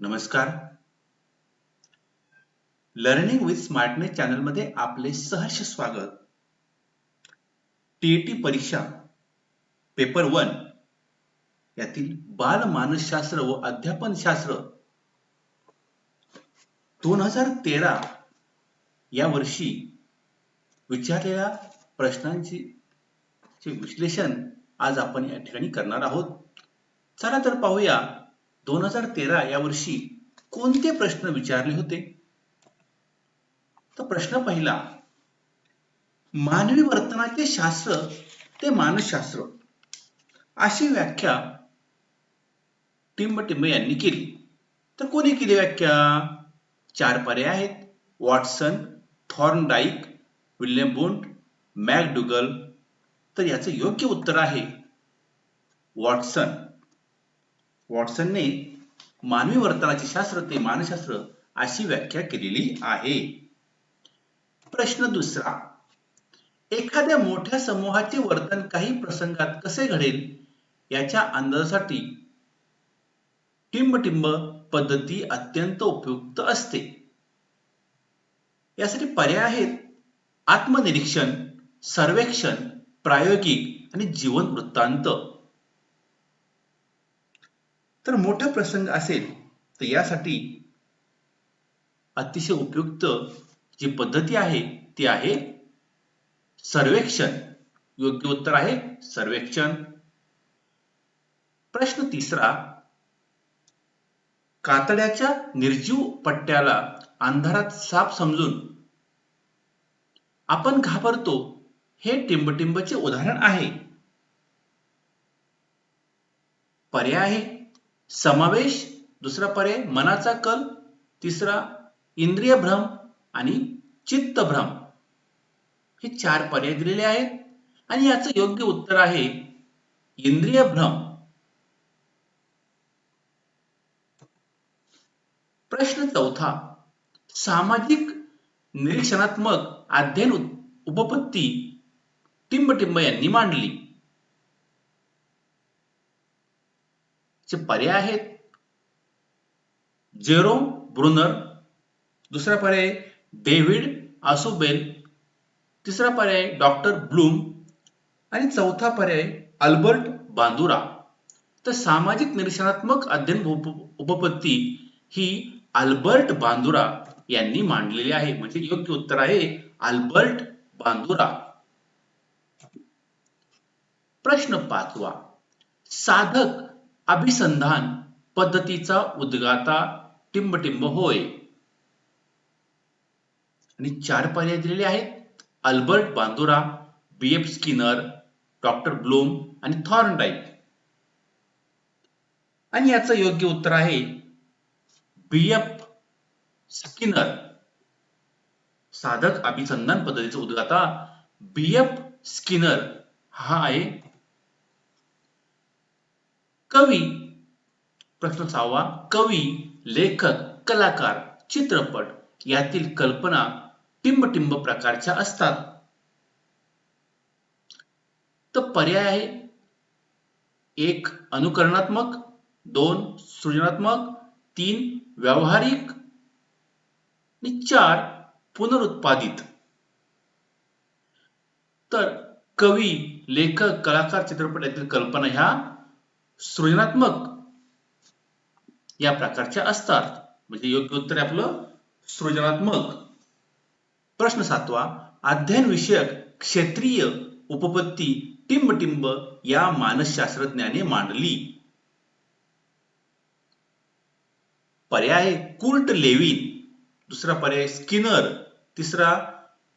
नमस्कार. Learning with smartness चॅनलमध्ये आपले सहर्ष स्वागत. टीईटी परीक्षा पेपर वन यातील बाल मानसशास्त्र व अध्यापन शास्त्र दोन हजार तेरा या वर्षी विचारलेल्या प्रश्नांची चे विश्लेषण आज आपण या ठिकाणी करणार आहोत. चला तर पाहूया. दोन हजार तेरा या वर्षी कोणते प्रश्न विचारले होते? तर प्रश्न पहिला मानवी वर्तनाचे शास्त्र ते मानसशास्त्र अशी व्याख्या टिंबटिंब यांनी केली. तर कोणी केली व्याख्या? चार पर्याय आहेत. Watson Thorndike William Wundt McDougall. तर याचं योग्य उत्तर आहे वॉटसन. वॉटसनने मानवी वर्तनाचे शास्त्र ते मानसशास्त्र अशी व्याख्या केलेली आहे. प्रश्न दुसरा एखाद्या मोठ्या समूहाचे वर्तन काही प्रसंगात कसे घडेल? याच्या अंदाजासाठी टिंबटिंब पद्धती अत्यंत उपयुक्त असते. यासाठी पर्याय आहेत. आत्मनिरीक्षण सर्वेक्षण प्रायोगिक आणि जीवन वृत्तांत. तर मोठा प्रसंग असेल तर यासाठी अतिशय उपयुक्त जी पद्धती आहे ती आहे सर्वेक्षण. योग्य उत्तर आहे सर्वेक्षण. प्रश्न तिसरा कातड्याच्या निर्जीव पट्ट्याला अंधारात साप समजून आपण घाबरतो हे टिंबटिंबचे उदाहरण आहे. पर्याय आहे. समावेश दुसरा पर्याय मनाचा कल तिसरा इंद्रिय भ्रम आणि चित्तभ्रम हे चार पर्याय दिलेले आहेत आणि याचं योग्य उत्तर आहे इंद्रिय भ्रम. प्रश्न चौथा सामाजिक निरीक्षणात्मक अध्ययन उपपत्ती टिंबटिंब यांनी मांडली. चे पर्याय आहेत. जेरोम ब्रुनर दुसरा पर्याय डेव्हिड आसोबेल तिसरा पर्याय डॉक्टर ब्लूम आणि चौथा पर्याय अल्बर्ट बांदुरा तर सामाजिक निरीक्षणात्मक अध्ययन उपपत्ती ही अल्बर्ट बांदुरा यांनी मांडलेली आहे. म्हणजे योग्य उत्तर आहे अल्बर्ट बांदुरा प्रश्न पाचवा. साधक अभिसंधान पद्धतीचा उद्गाता टिंबटिंब होय. आणि चार पर्याय दिलेले आहेत. Albert Bandura B. F. Skinner doctor Bloom आणि थॉर्नडाईक. आणि याचं योग्य उत्तर आहे बी. एफ. स्किनर. साधक अभिसंधान पद्धतीचा उद्गाता बी. एफ. स्किनर हा आहे कवी प्रश्न सहावा कवी लेखक कलाकार चित्रपट यातील कल्पना टिंबटिंब प्रकारच्या असतात. तर पर्याय आहे. एक अनुकरणात्मक दोन सृजनात्मक तीन व्यावहारिक आणि चार पुनरुत्पादित. तर कवी लेखक कलाकार चित्रपट यातील कल्पना ह्या सृजनात्मक या प्रकारच्या असतात. म्हणजे योग्य उत्तर आहे आपलं सृजनात्मक. प्रश्न सातवा अध्ययन विषयक क्षेत्रीय उपपत्ती टिंबटिंब या मानसशास्त्रज्ञाने मांडली. पर्याय कुर्ट लेविन दुसरा पर्याय स्किनर तिसरा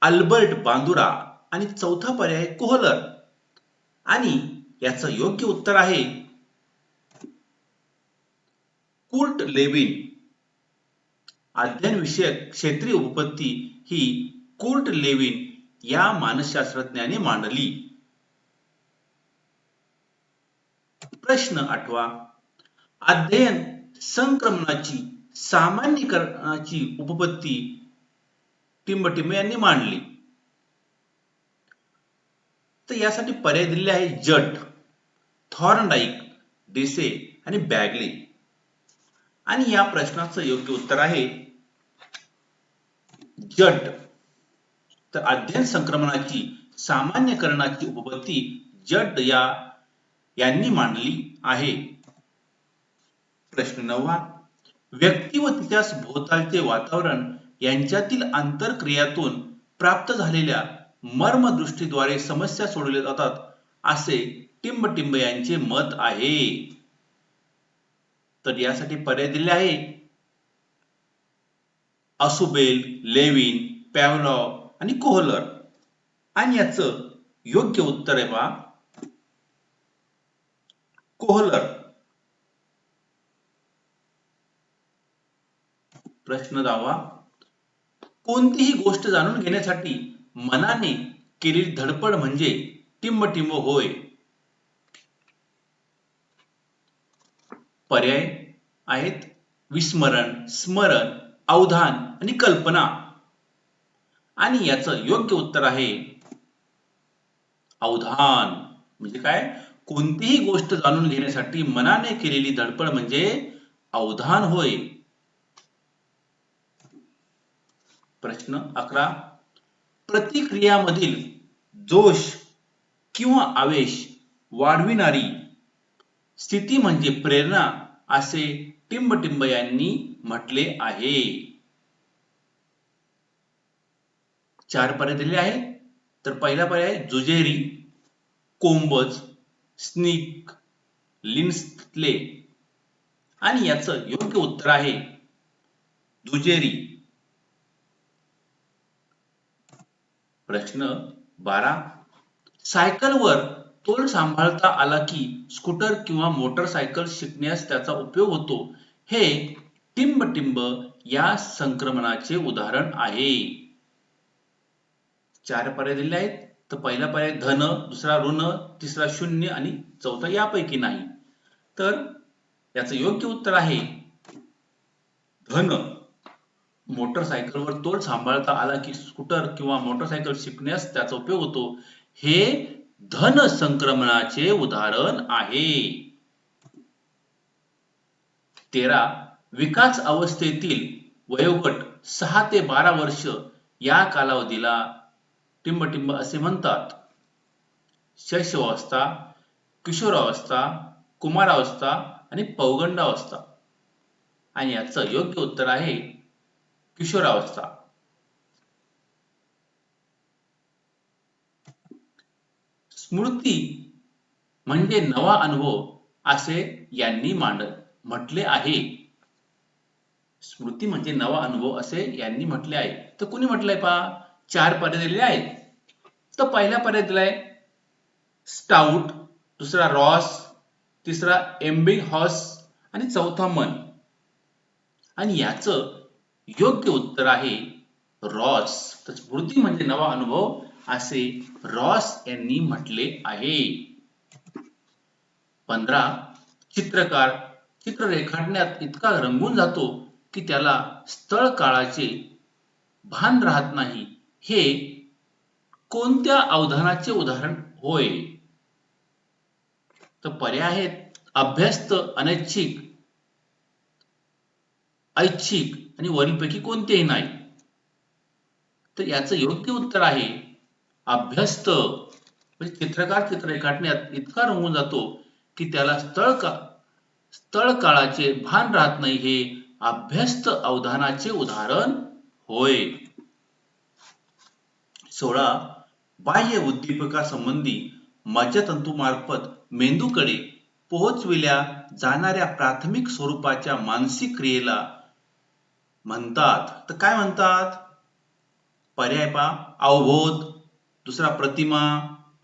अल्बर्ट बांदुरा आणि चौथा पर्याय कोहलर. आणि याचं योग्य उत्तर आहे कुर्ट लेविन अध्ययन विषयक क्षेत्रीय उपपत्ती ही कुर्ट लेविन या मानसशास्त्रज्ञाने मांडली. प्रश्न आठवा. अध्ययन संक्रमणाची सामान्यीकरणाची उपपत्ती टिंबटिंब यांनी मांडली. तर यासाठी पर्याय दिलेले आहे जट थॉर्नडाईक डिसे आणि बॅगले. आणि या प्रश्नाचं योग्य उत्तर आहे जट तर अध्ययन संक्रमणाची सामान्यकरणाची उपपत्ती जड या यांनी मांडली आहे. प्रश्न नववा व्यक्ती व तिच्या भोवतालचे वातावरण यांच्यातील आंतरक्रियातून प्राप्त झालेल्या मर्मदृष्टीद्वारे समस्या सोडवल्या जातात असे टिंबटिंब यांचे मत आहे. तर यासाठी पर्याय दिले आहे. असुबेल लेविन पॅवलॉ आणि कोहलर. आणि याचं योग्य उत्तर आहे बा कोहलर. प्रश्न दावा. कोणतीही गोष्ट जाणून घेण्यासाठी मनाने केलेली धडपड म्हणजे टिंबटिंब होय. पर्याय आहेत. विस्मरण स्मरण अवधान आणि कल्पना. आणि याचं योग्य उत्तर आहे अवधान. म्हणजे काय? कोणतीही गोष्ट जाणून घेण्यासाठी मनाने केलेली धडपड म्हणजे अवधान होय. प्रश्न अकरा. प्रतिक्रियामधील जोश किंवा आवेश वाढविणारी स्थिती म्हणजे प्रेरणा असे टिंबटिंब यांनी म्हटले आहे. चार पर्याय दिले आहेत. तर पहिला पर्याय जुजेरी कोंबज स्निक लिन्सले आणि याचं योग्य उत्तर आहे दुजेरी प्रश्न बारा. सायकलवर तोल सांभाळता आला की स्कूटर किंवा मोटरसायकल शिकण्यास त्याचा उपयोग होतो. हे टिंबटिंब या संक्रमणाचे उदाहरण आहे. चार पर्याय दिले आहेत. तर पहिला पर्याय धन दुसरा ऋण तिसरा शून्य आणि चौथा यापैकी नाही. तर याचं योग्य उत्तर आहे धन. मोटरसायकलवर तोल सांभाळता आला की स्कूटर किंवा मोटरसायकल शिकण्यास त्याचा उपयोग होतो. हे धन संक्रमणाचे उदाहरण आहे. तेरा विकास अवस्थेतील वयोगट सहा ते बारा वर्ष या कालावधीला टिंबटिंब असे म्हणतात. शैशवावस्था किशोरावस्था कुमारावस्था आणि पौगंडावस्था. आणि याचं योग्य उत्तर आहे किशोरावस्था. स्मृती म्हणजे नवा अनुभव असे यांनी मांड म्हटले आहे. स्मृती म्हणजे नवा अनुभव असे यांनी म्हटले आहे. तर कुणी म्हटलंय पा चार पर्याय दिलेले आहेत. तर पहिला पर्याय दिलाय स्टाउट दुसरा रॉस तिसरा एम्बिंग हॉस आणि चौथा मन. आणि याच योग्य उत्तर आहे रॉस. तर स्मृती म्हणजे नवा अनुभव असे रॉस यांनी म्हटले आहे. पंधरा चित्रकार चित्र रेखाटण्यात इतका रंगून जातो की त्याला स्थळ काळाचे भान राहत नाही. हे कोणत्या अवधानाचे उदाहरण? होय. तर पर्याय आहेत. अभ्यस्त अनैच्छिक ऐच्छिक आणि वरीलपैकी कोणतेही नाही. तर याचं योग्य उत्तर आहे. अभ्यस्त. म्हणजे चित्रकार चित्र रेखाटण्यात इतका रंगून जातो की त्याला स्थळ का स्थळ काळाचे भान राहत नाही हे अभ्यस्त अवधानाचे उदाहरण होय. सोळा बाह्य उद्दीपकासंबंधी मज्जातंतूमार्फत मेंदूकडे पोहोचविल्या जाणाऱ्या प्राथमिक स्वरूपाच्या मानसिक क्रियेला म्हणतात. तर काय म्हणतात? पर्याय पा अवबोध. दुसरा प्रतिमा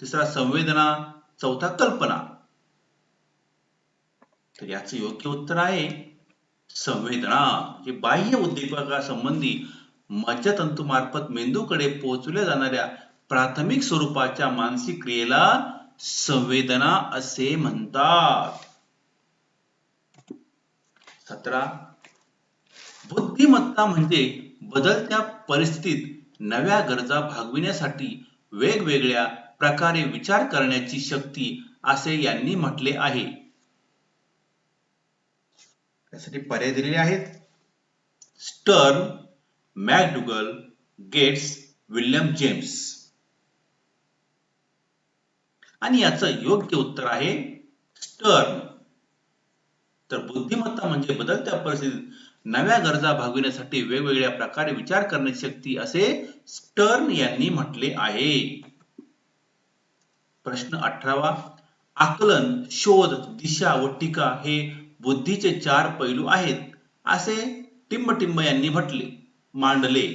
तिसरा संवेदना चौथा कल्पना. तर याच योग्य उत्तर आहे संवेदना. हे बाह्य उद्दीपकासंबंधी मज्जातंतूमार्फत मेंदूकडे पोहोचवल्या जाणाऱ्या प्राथमिक स्वरूपाच्या मानसिक क्रियेला संवेदना असे म्हणतात. सतरा. बुद्धिमत्ता म्हणजे बदलत्या परिस्थितीत नव्या गरजा भागविण्यासाठी वेगवेगळ्या प्रकारे विचार करण्याची शक्ती असे यांनी म्हटले आहे. त्यासाठी पर्याय दिलेले आहेत. Stern McDougall Gates William James. आणि याचं योग्य उत्तर आहे स्टर्न. तर बुद्धिमत्ता म्हणजे बदलत्या परिस्थितीत नव्या गरजा भागविण्यासाठी वेगवेगळ्या प्रकारे विचार करण्याची शक्ती असे स्टर्न यांनी म्हटले आहे. प्रश्न अठरावा आकलन शोध दिशा व टीका हे बुद्धीचे चार पैलू आहेत असे टिंबटिंब यांनी म्हटले मांडले.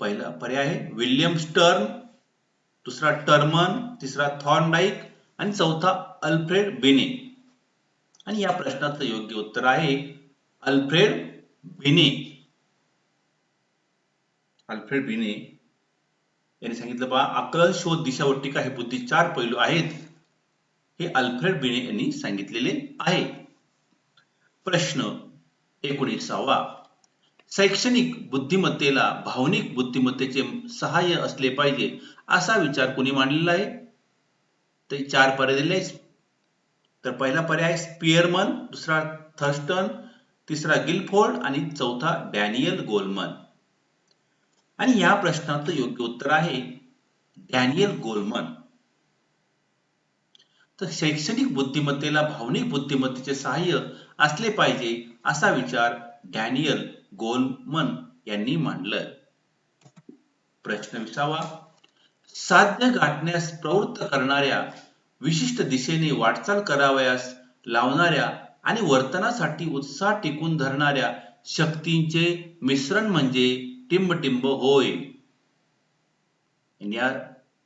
पहिला पर्याय आहे विल्यम स्टर्न दुसरा टर्मन तिसरा थॉर्नडाईक आणि चौथा अल्फ्रेड बेने. आणि या प्रश्नाचं योग्य उत्तर आहे अल्फ्रेड बिने अल्फ्रेड बिने यांनी सांगितलं पहा आकलन शोध दिशा व टीका हे बुद्धी चार पैलू आहेत. हे अल्फ्रेड बिने यांनी सांगितलेले आहे. प्रश्न एकोणीसावा. शैक्षणिक बुद्धिमत्तेला भावनिक बुद्धिमत्तेचे सहाय्य असले पाहिजे असा विचार कोणी मांडलेला आहे? ते चार पर्याय दिले आहेत. तर पहिला पर्याय स्पियरमन दुसरा थर्स्टन तिसरा गिलफोर्ड आणि चौथा डॅनियल गोलमन. आणि या प्रश्नाचं योग्य उत्तर आहे डॅनियल गोलमन. तर शैक्षणिक बुद्धिमत्तेला भावनिक बुद्धिमत्तेचे सहाय्य असले पाहिजे असा विचार डॅनियल गोलमन यांनी मांडलं प्रश्न विसावा. साध्य गाठण्यास प्रवृत्त करणाऱ्या विशिष्ट दिशेने वाटचाल करावयास लावणाऱ्या आणि वर्तनासाठी उत्साह टिकून धरणाऱ्या शक्तींचे मिश्रण म्हणजे टिंबटिंब होय. या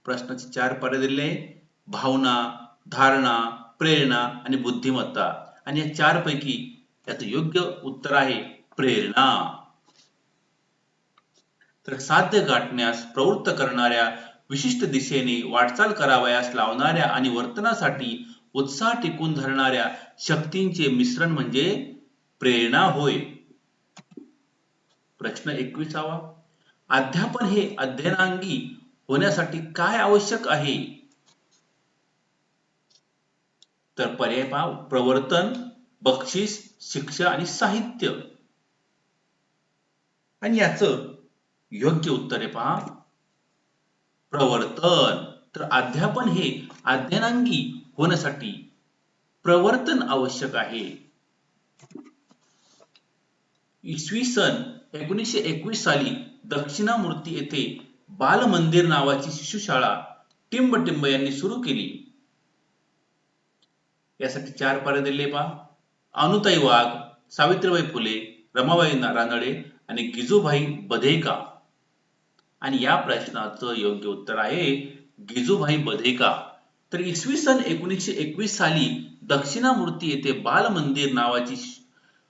प्रश्नाचे चार पर्याय दिले. भावना धारणा प्रेरणा आणि बुद्धिमत्ता. आणि या चार पैकी याचं योग्य उत्तर आहे प्रेरणा. तर साध्य गाठण्यास प्रवृत्त करणाऱ्या विशिष्ट दिशेने वाटचाल करावयास लावणाऱ्या आणि वर्तनासाठी उत्साह टिकून धरणाऱ्या शक्तींचे मिश्रण म्हणजे प्रेरणा होय. प्रश्न एकविसावा. अध्यापन हे अध्ययनांगी होण्यासाठी काय आवश्यक आहे? तर पर्याय पहा प्रवर्तन बक्षीस शिक्षा आणि साहित्य. आणि याचं योग्य उत्तरे पहा. प्रवर्तन. तर अध्यापन हे अध्ययनांगी होण्यासाठी प्रवर्तन आवश्यक आहे. इसवी सन एकोणीसशे एकवीस साली दक्षिणामूर्ती येथे बाल मंदिर नावाची शिशुशाळा टिंबटिंब यांनी सुरू केली. यासाठी चार पारे दिले पहा अनुताई वाघ सावित्रीबाई फुले रमाबाई रानडे आणि गिजूभाई बधेका. आणि या प्रश्नाचं योग्य उत्तर आहे गिजूभाई बधेका. तर इसवी सन एकोणीसशे एकवीस साली दक्षिणामूर्ती येथे बाल मंदिर नावाची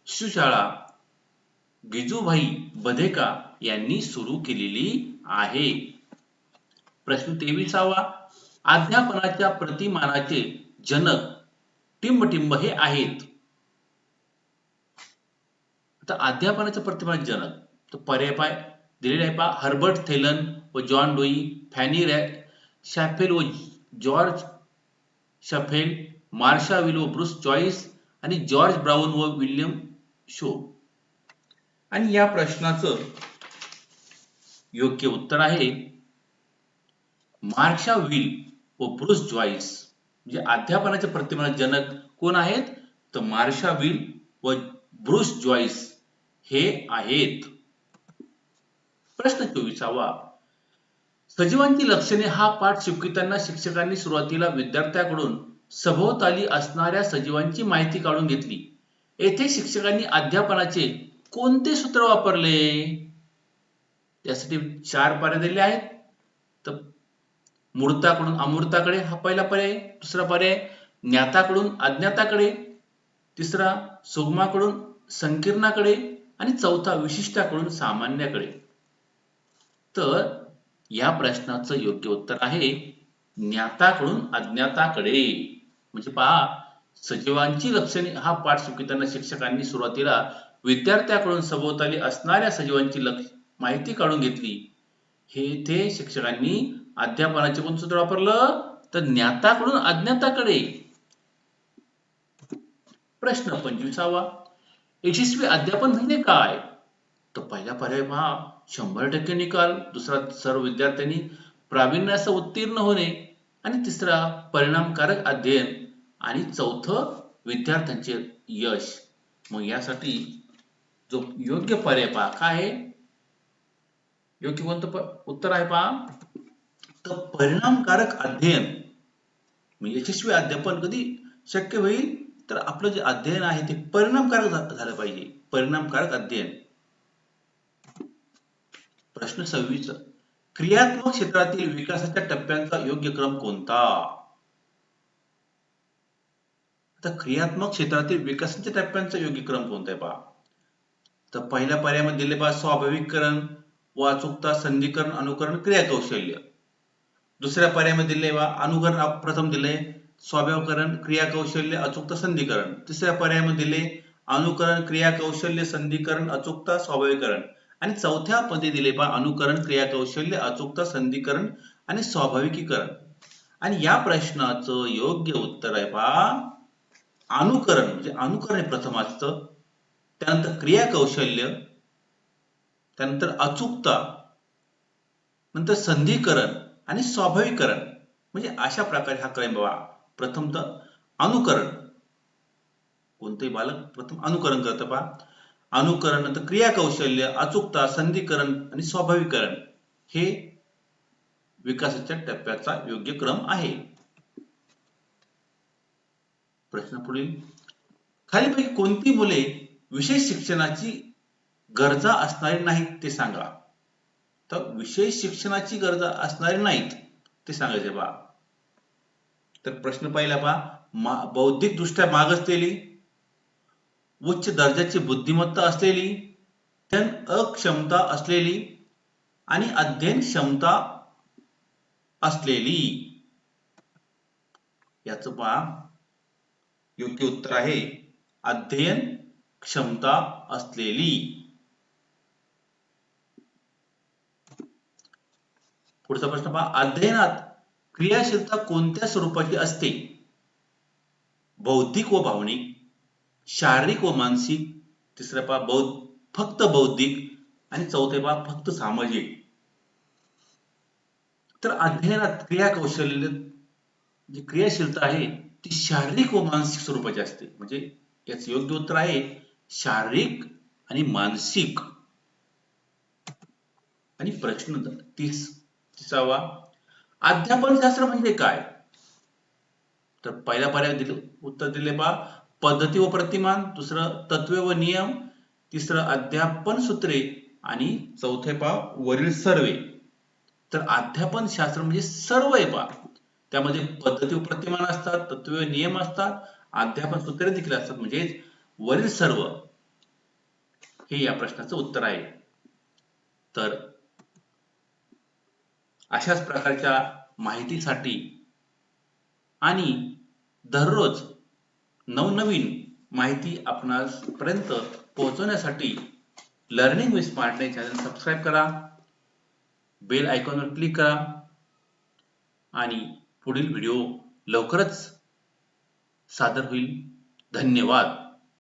शिशुशाळा गिजूभाई बधेका यांनी सुरू केलेली आहे. प्रश्न तेविसावा. अध्यापनाच्या प्रतिमानाचे जनक टिंबटिंब हे आहेत. तर अध्यापनाच्या प्रतिमान जनक. तो पर्याय पाय. दिलेला आहे पहा हर्बर्ट थेलन व जॉन डोई फॅनी रॅ शॅफेल व जॉर्ज शफेल मार्शा विल व ब्रुस जॉईस आणि जॉर्ज ब्राऊन व विल्यम शो. आणि या प्रश्नाचं योग्य उत्तर आहे मार्शा विल व ब्रुस जॉईस म्हणजे अध्यापनाच्या प्रतिमा जनक कोण आहेत? तर मार्शा विल व ब्रुस जॉईस हे आहेत. प्रश्न चोवीसावा सजीवांची लक्षणे हा पाठ शिकविताना शिक्षकांनी सुरुवातीला विद्यार्थ्याकडून सभोवताली असणाऱ्या सजीवांची माहिती काढून घेतली. येथे शिक्षकांनी अध्यापनाचे कोणते सूत्र वापरले? त्यासाठी चार पर्याय दिले आहेत. तर मूर्ताकडून अमूर्ताकडे हा पहिला पर्याय दुसरा पर्याय ज्ञाताकडून अज्ञाताकडे तिसरा सुगमाकडून संकीर्णाकडे आणि चौथा विशिष्टाकडून सामान्याकडे. तर या प्रश्नाचं योग्य उत्तर आहे ज्ञाताकडून अज्ञाताकडे. म्हणजे पहा सजीवांची लक्षणे हा पाठ शिकवताना शिक्षकांनी सुरुवातीला विद्यार्थ्याकडून सभोवताली असणाऱ्या सजीवांची लक्ष माहिती काढून घेतली. हे ते शिक्षकांनी अध्यापनाचे कोण सूत्र वापरलं तर ज्ञाताकडून अज्ञाताकडे. प्रश्न पंचवीसावा. यशस्वी अध्यापन म्हणजे काय? तर पहिला पर्याय पहा. शंभर टक्के निकाल दुसरा सर्व विद्यार्थ्यांनी प्रावीण्यासह उत्तीर्ण होणे आणि तिसरा परिणामकारक अध्ययन आणि चौथं विद्यार्थ्यांचे यश. मग यासाठी जो योग्य पर्याय पहा. काय आहे? योग्य कोणतं उत्तर आहे पहा. तर परिणामकारक अध्ययन म्हणजे यशस्वी अध्यापन कधी शक्य होईल? तर आपलं जे अध्ययन आहे ते परिणामकारक झालं पाहिजे. परिणामकारक अध्ययन. प्रश्न सव्वीस. क्रियात्मक क्षेत्रातील विकासाच्या टप्प्यांचा योग्य क्रम कोणता? आता क्रियात्मक क्षेत्रातील विकासाच्या टप्प्यांचा योग्य क्रम कोणता आहे पहा. तर पहिल्या पर्यायामध्ये दिले पहा स्वाभाविककरण वाचुकता अचूकता अनुकरण क्रिया कौशल्य दुसऱ्या पर्यायामध्ये दिले बा अनुकरण प्रथम दिले स्वाभाविकरण क्रिया कौशल्य अचूकता संधीकरण. तिसऱ्या पर्यायामध्ये दिले अनुकरण क्रिया कौशल्य संधीकरण अचूकता स्वाभाविकरण आणि चौथ्या मध्ये दिले पहा अनुकरण क्रिया कौशल्य अचूकता संधीकरण आणि स्वाभाविकीकरण. आणि या प्रश्नाचं योग्य उत्तर आहे पहा अनुकरण म्हणजे अनुकरण हे प्रथम असतं. त्यानंतर क्रिया कौशल्य त्यानंतर अचूकता नंतर संधीकरण आणि स्वाभाविकरण म्हणजे अशा प्रकारे हा क्रम बाबा प्रथमतः अनुकरण. कोणतेही बालक प्रथम अनुकरण करतं पहा. अनुकरण नंतर क्रियाकौशल्य अचूकता संधीकरण आणि स्वाभाविकरण हे विकासाच्या टप्प्याचा योग्य क्रम आहे. प्रश्न पुढील. खालीपैकी कोणती मुले विशेष शिक्षणाची गरजा असणारी नाहीत ते सांगा. तर विशेष शिक्षणाची गरजा असणारी नाहीत ते सांगायचे बा. तर प्रश्न पहिला पहा. मा- बौद्धिकदृष्ट्या मागासलेली उच्च दर्जाची बुद्धिमत्ता असलेली अध्ययन अक्षमता असलेली आणि अध्ययन क्षमता असलेली. याच पहा. योग्य उत्तर आहे. अध्ययन क्षमता असलेली. पुढचा प्रश्न पहा. अध्ययनात क्रियाशीलता कोणत्या स्वरूपाची असते? बौद्धिक व भावनिक. शारीरिक व मानसिक तिसरं पा बौद्ध फक्त बौद्धिक आणि चौथे पा फक्त सामाजिक. तर अध्ययनात क्रिया कौशल्य जी क्रियाशीलता आहे ती शारीरिक व मानसिक स्वरूपाची असते. म्हणजे याच योग्य उत्तर आहे शारीरिक आणि मानसिक. आणि प्रश्न तीस तिसावा अध्यापन शास्त्र म्हणजे काय? तर पहिल्या पर्याय दिलं उत्तर दिले पा पद्धती व प्रतिमान दुसरं तत्वे व नियम तिसरं अध्यापन सूत्रे आणि चौथे पाव वरील सर्वे. तर अध्यापन शास्त्र म्हणजे सर्व आहे त्यामध्ये पद्धती व प्रतिमान असतात तत्वे व नियम असतात अध्यापन सूत्रे देखील असतात म्हणजेच वरील सर्व. हे या प्रश्नाचं उत्तर आहे. तर अशाच प्रकारच्या माहितीसाठी आणि दररोज नवनवीन माहिती आपणास पर्यंत पोहोचवण्यासाठी लर्निंग विथ स्मार्टने चॅनल सबस्क्राईब करा. बेल आयकॉनवर क्लिक करा. आणि पुढील व्हिडिओ लवकरच सादर होईल. धन्यवाद.